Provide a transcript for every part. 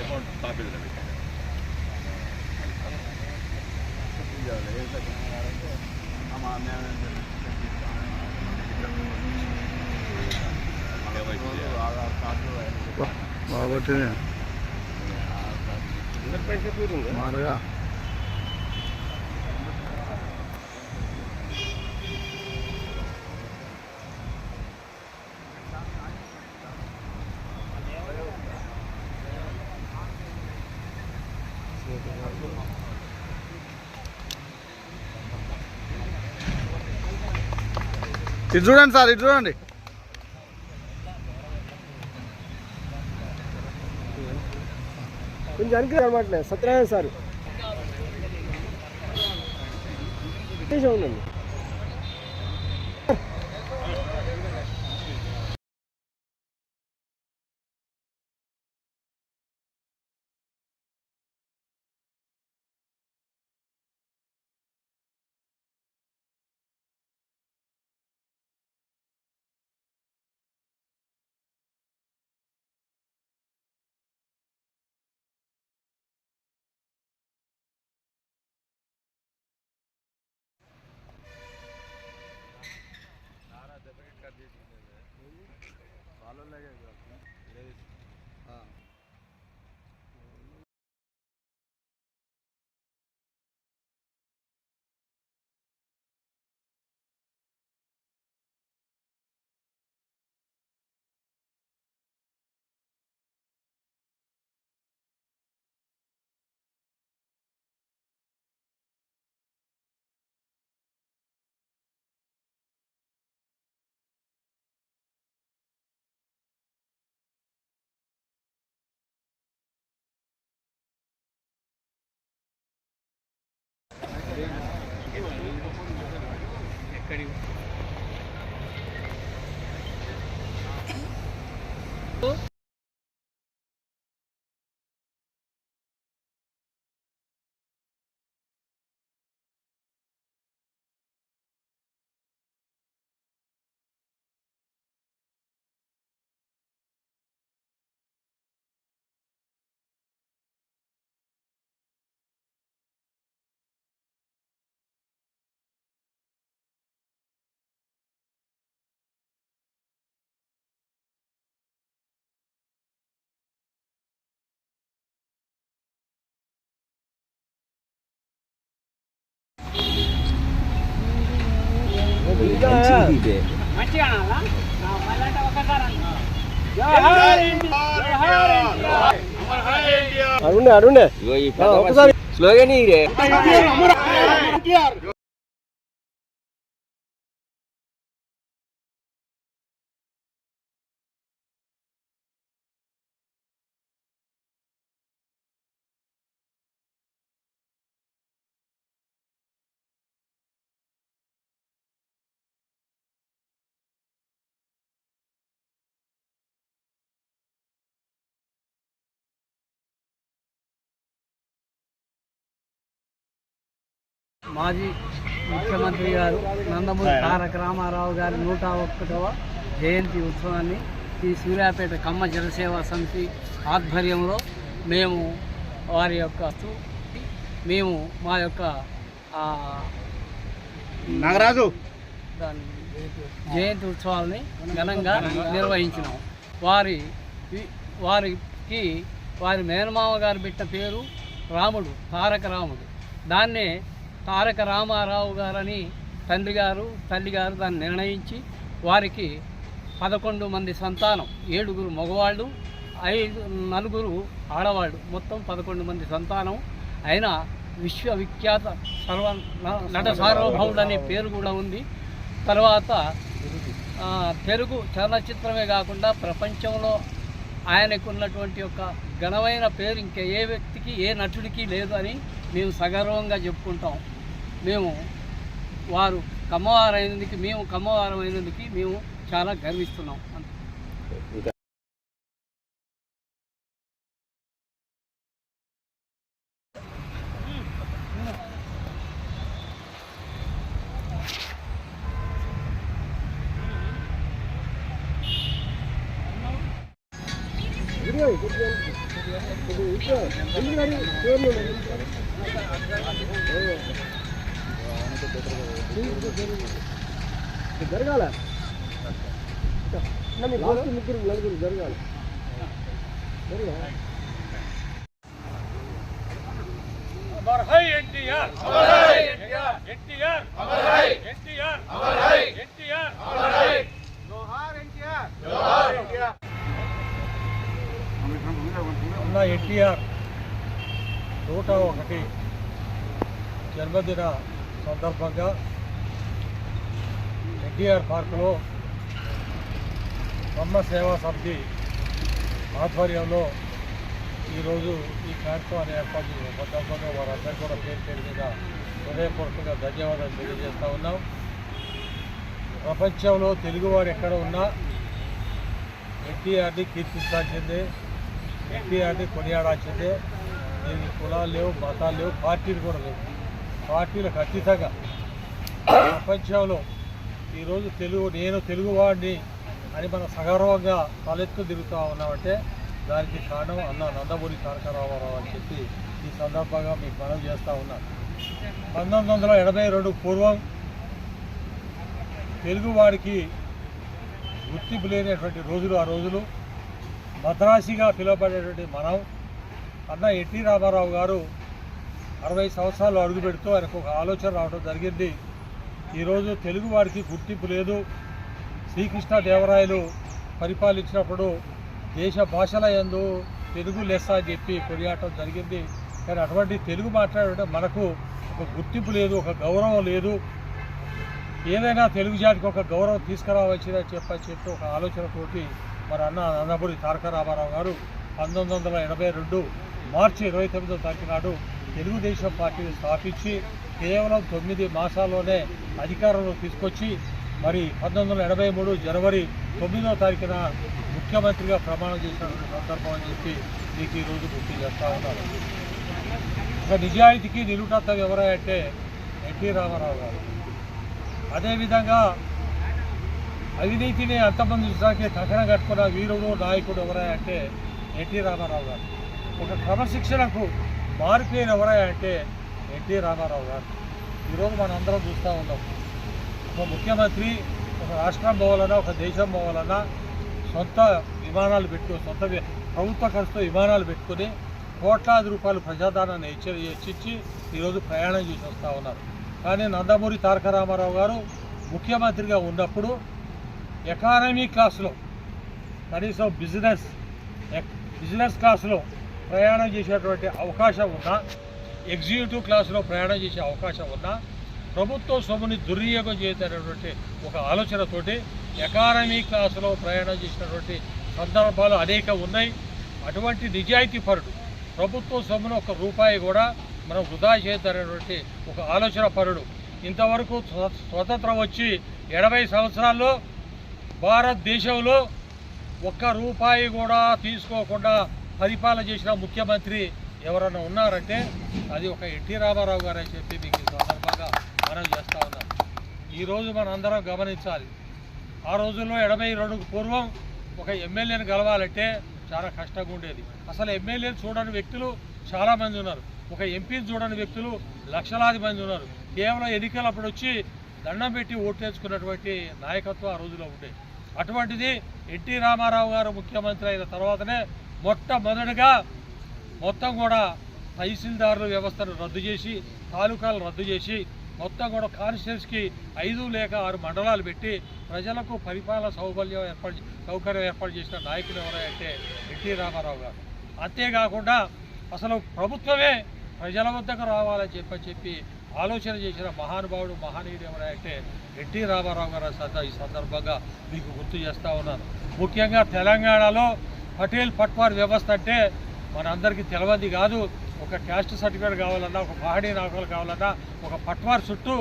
Account కాపీలు పెట్టాను మా ఆధార్ కార్డు బాగొట్టింది మారుగా ఇటు చూడండి సార్ ఇటు చూడండి. కొంచెం అనుకో అనమాట సత్యనారాయణ సార్. ఉండండి ఎక్కడి అరుణ్ అరుణ్ ఒకసారి. స్లోగన్ ఇదే. మాజీ ముఖ్యమంత్రి గారు నందమూరి తారక రామారావు గారి నూట ఒక్కటవ జయంతి ఉత్సవాన్ని ఈ సూర్యాపేట కమ్మ జనసేవ సమితి ఆధ్వర్యంలో మేము వారి యొక్క మేము మా యొక్క నాగరాజు! జయంతి ఉత్సవాలని ఘనంగా నిర్వహించినాం. వారి వారికి వారి మేనమామ గారు పెట్టిన పేరు రాముడు తారక రాముడు. దాన్నే తారక రామారావు గారని తండ్రి గారు తల్లి గారు దాన్ని నిర్ణయించి వారికి పదకొండు మంది సంతానం ఏడుగురు మగవాళ్ళు ఐదు నలుగురు ఆడవాళ్ళు. మొత్తం పదకొండు మంది సంతానం. అయినా విశ్వవిఖ్యాత సర్వ నట సార్వభౌముడు అనే పేరు కూడా ఉంది. తర్వాత తెలుగు చలనచిత్రమే కాకుండా ప్రపంచంలో ఆయనకు ఉన్నటువంటి ఒక ఘనమైన పేరు ఇంకా ఏ వ్యక్తికి ఏ నటుడికి లేదు అని మేము సగర్వంగా చెప్పుకుంటాం. మేము వారు కమ్మవారైనందుకు అయినందుకు మేము కమ్మవారం అయినందుకు మేము చాలా గర్విస్తున్నాం. అంతే. ఎందుకు జరగాల ముగ్గురు నలుగురు జరగాల ఎన్టీఆర్ ఎన్టీఆర్ ఎన్టీఆర్ ఎన్టీఆర్ అన్న ఎన్టీఆర్ నూట ఒకటి జన్మదిన సందర్భంగా ఎన్టీఆర్ పార్కులో బ్రహ్మ సేవా సమితి ఆధ్వర్యంలో ఈరోజు ఈ కార్యక్రమాన్ని ఏర్పాటు చేసిన సందర్భంగా వారందరూ కూడా పేరు పేరు మీద హృదయపూర్వకంగా ధన్యవాదాలు తెలియజేస్తూ ఉన్నాం. ప్రపంచంలో తెలుగువారు ఎక్కడ ఉన్నా ఎన్టీఆర్ని కీర్తించాల్సిందే ఎన్టీఆర్ని కొనియాడాల్సిందే. దీనికి కులాలు లేవు మతాలు లేవు పార్టీలు కూడా లేవు. పార్టీలకు అతీతంగా ప్రపంచంలో ఈరోజు తెలుగు నేను తెలుగువాడిని అని మనం సగర్వంగా తలెత్తు తిరుగుతూ ఉన్నామంటే దానికి కారణం అన్న నందమూరి తారక రామారావు అని చెప్పి ఈ సందర్భంగా మీకు మనం చేస్తూ ఉన్నాను పంతొమ్మిది వందల ఎనభై రెండు పూర్వం తెలుగువాడికి గుర్తింపు లేనటువంటి రోజులు ఆ రోజులు. మద్రాసిగా పిలువబడేటువంటి మనం అన్న ఎన్టీ రామారావు గారు అరవై సంవత్సరాలు అడుగు పెడుతూ ఆయనకు ఒక ఆలోచన రావడం జరిగింది. ఈరోజు తెలుగు వారికి గుర్తింపు లేదు. శ్రీకృష్ణ దేవరాయలు పరిపాలించినప్పుడు దేశ భాషల యందు తెలుగు లెస్స అని చెప్పి కొనియాడటం జరిగింది. కానీ అటువంటి తెలుగు మాట్లాడే మనకు ఒక గుర్తింపు లేదు ఒక గౌరవం లేదు. ఏదైనా తెలుగు జాతికి ఒక గౌరవం తీసుకురావాల్సిందని చెప్పని చెప్పి ఒక ఆలోచనతోటి మరి అన్న నందమూరి తారక రామారావు గారు పంతొమ్మిది వందల ఎనభై రెండు మార్చి ఇరవై తొమ్మిదో తారీఖు నాడు తెలుగుదేశం పార్టీని స్థాపించి కేవలం తొమ్మిది మాసాల్లోనే అధికారంలో తీసుకొచ్చి మరి పంతొమ్మిది వందల ఎనభై మూడు జనవరి తొమ్మిదో తారీఖున ముఖ్యమంత్రిగా ప్రమాణం చేసినటువంటి సందర్భం అని చెప్పి మీకు ఈరోజు గుర్తు చేస్తా ఉన్నారు ఒక నిజాయితీకి నిలుటత్వం ఎవరంటే ఎన్టీ రామారావు గారు. అదేవిధంగా అవినీతిని అంతమందించడానికి కంకణం కట్టుకున్న వీరుడు నాయకుడు ఎవరంటే అంటే ఎన్టీ రామారావు గారు. ఒక క్రమశిక్షణకు మారిపోయిన ఎవరై అంటే ఎన్టీ రామారావు గారు. ఈరోజు మనం అందరం చూస్తూ ఉన్నాం. ఒక ముఖ్యమంత్రి ఒక రాష్ట్రం పోవాలన్నా ఒక దేశం పోవాలన్నా సొంత విమానాలు పెట్టుకుని సొంత ప్రభుత్వ ఖర్చుతో విమానాలు పెట్టుకుని కోట్లాది రూపాయలు ప్రజాదానాన్ని హెచ్చ హెచ్చించి ఈరోజు ప్రయాణం చేసి వస్తూ ఉన్నారు. కానీ నందమూరి తారక రామారావు గారు ముఖ్యమంత్రిగా ఉన్నప్పుడు ఎకానమీ క్లాస్లో కనీసం బిజినెస్ ఎక్- బిజినెస్ క్లాస్లో ప్రయాణం చేసేటువంటి అవకాశం ఉన్నా ఎగ్జిక్యూటివ్ క్లాస్లో ప్రయాణం చేసే అవకాశం ఉన్నా ప్రభుత్వ సొమ్ముని దుర్వినియోగం చేసేటటువంటి ఒక ఆలోచనతోటి ఎకానమీ క్లాసులో ప్రయాణం చేసినటువంటి సందర్భాలు అనేక ఉన్నాయి. అటువంటి నిజాయితీ పరుడు ప్రభుత్వ సొమ్మును ఒక రూపాయి కూడా మనం వృధా చేద్దనేటువంటి ఒక ఆలోచన పరుడు. ఇంతవరకు స్వతంత్రం వచ్చి ఎనభై సంవత్సరాల్లో భారతదేశంలో ఒక్క రూపాయి కూడా తీసుకోకుండా పరిపాలన చేసిన ముఖ్యమంత్రి ఎవరైనా ఉన్నారంటే అది ఒక ఎన్టీ రామారావు గారు అని చెప్పి మీకు ఈ సందర్భంగా మనం చేస్తూ ఉన్నాం. ఈరోజు మనం అందరం గమనించాలి. ఆ రోజుల్లో ఎనభై రెండుకు పూర్వం ఒక ఎమ్మెల్యేని గెలవాలంటే చాలా కష్టంగా ఉండేది. అసలు ఎమ్మెల్యేని చూడని వ్యక్తులు చాలామంది ఉన్నారు. ఒక ఎంపీని చూడని వ్యక్తులు లక్షలాది మంది ఉన్నారు. కేవలం ఎన్నికలప్పుడు వచ్చి దండం పెట్టి ఓటేసుకున్నటువంటి నాయకత్వం ఆ రోజులో ఉండేది అటువంటిది ఎన్టీ రామారావు గారు ముఖ్యమంత్రి అయిన తర్వాతనే మొట్టమొదటిగా మొత్తం కూడా తహసీల్దారుల వ్యవస్థను రద్దు చేసి తాలూకాలు రద్దు చేసి మొత్తం కూడా కాన్స్టిట్యూన్స్కి ఐదు లేక ఆరు మండలాలు పెట్టి ప్రజలకు పరిపాలన సౌబల్యం ఏర్పాటు సౌకర్యం ఏర్పాటు చేసిన నాయకులు ఎవరంటే ఎన్టీ రామారావు గారు. అంతేకాకుండా అసలు ప్రభుత్వమే ప్రజల వద్దకు రావాలని చెప్పని చెప్పి ఆలోచన చేసిన మహానుభావుడు మహనీయుడు ఎవరంటే ఎన్టీ రామారావు గారు. ఈ సందర్భంగా మీకు గుర్తు చేస్తూ ఉన్నాను. ముఖ్యంగా తెలంగాణలో పటేల్ పట్వార్ వ్యవస్థ అంటే మనందరికీ తెలియదు కాదు. ఒక క్యాస్ట్ సర్టిఫికేట్ కావాలన్నా ఒక పహాడీ నాకులు కావాలన్నా ఒక పట్వార్ చుట్టూ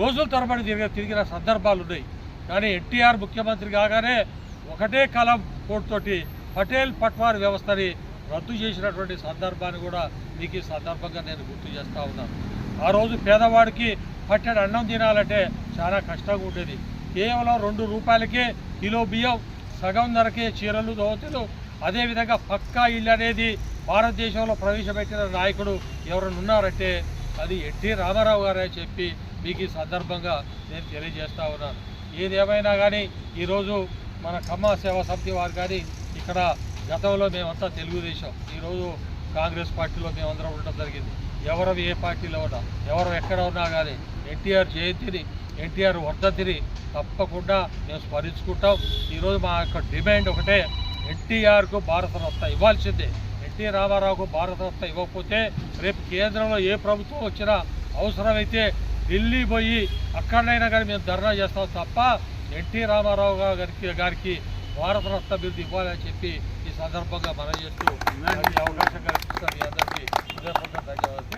రోజుల తరబడి తిరిగి తిరిగిన సందర్భాలు ఉన్నాయి. కానీ ఎన్టీఆర్ ముఖ్యమంత్రి కాగానే ఒకటే కలం కోర్టుతోటి పటేల్ పట్వార్ వ్యవస్థని రద్దు చేసినటువంటి సందర్భాన్ని కూడా మీకు ఈ సందర్భంగా నేను గుర్తు చేస్తూ ఉన్నాను ఆ రోజు పేదవాడికి పట్టెడు అన్నం తినాలంటే చాలా కష్టంగా ఉండేది. కేవలం రెండు రూపాయలకే కిలో బియ్యం సగం ధరకే చీరలు దోతలు అదేవిధంగా పక్కా ఇల్లు అనేది భారతదేశంలో ప్రవేశపెట్టిన నాయకుడు ఎవరైనా ఉన్నారంటే అది ఎన్టీ రామారావు గారే చెప్పి మీకు ఈ సందర్భంగా నేను తెలియజేస్తా ఉన్నాను. ఏదేమైనా కానీ ఈరోజు మన కమ్మ సేవా సమితి వారు కానీ ఇక్కడ గతంలో మేమంతా తెలుగుదేశం. ఈరోజు కాంగ్రెస్ పార్టీలో మేమందరం ఉండడం జరిగింది. ఎవరు ఏ పార్టీలో ఉన్నా ఎవరు ఎక్కడ ఉన్నా కానీ ఎన్టీఆర్ జయంతిని ఎన్టీఆర్ వర్ధంతిని తప్పకుండా మేము స్మరించుకుంటాం. ఈరోజు మా యొక్క డిమాండ్ ఒకటే ఎన్టీఆర్కు భారతరత్న ఇవ్వాల్సిందే. ఎన్టీ రామారావుకు భారతరత్న ఇవ్వకపోతే రేపు కేంద్రంలో ఏ ప్రభుత్వం వచ్చినా అవసరమైతే ఢిల్లీ పోయి అక్కడైనా కానీ మేము ధర్నా చేస్తాం తప్ప ఎన్టీ రామారావు గారికి గారికి భారతరత్న బిరుదు ఇవ్వాలని చెప్పి ఈ సందర్భంగా మనం చేస్తూ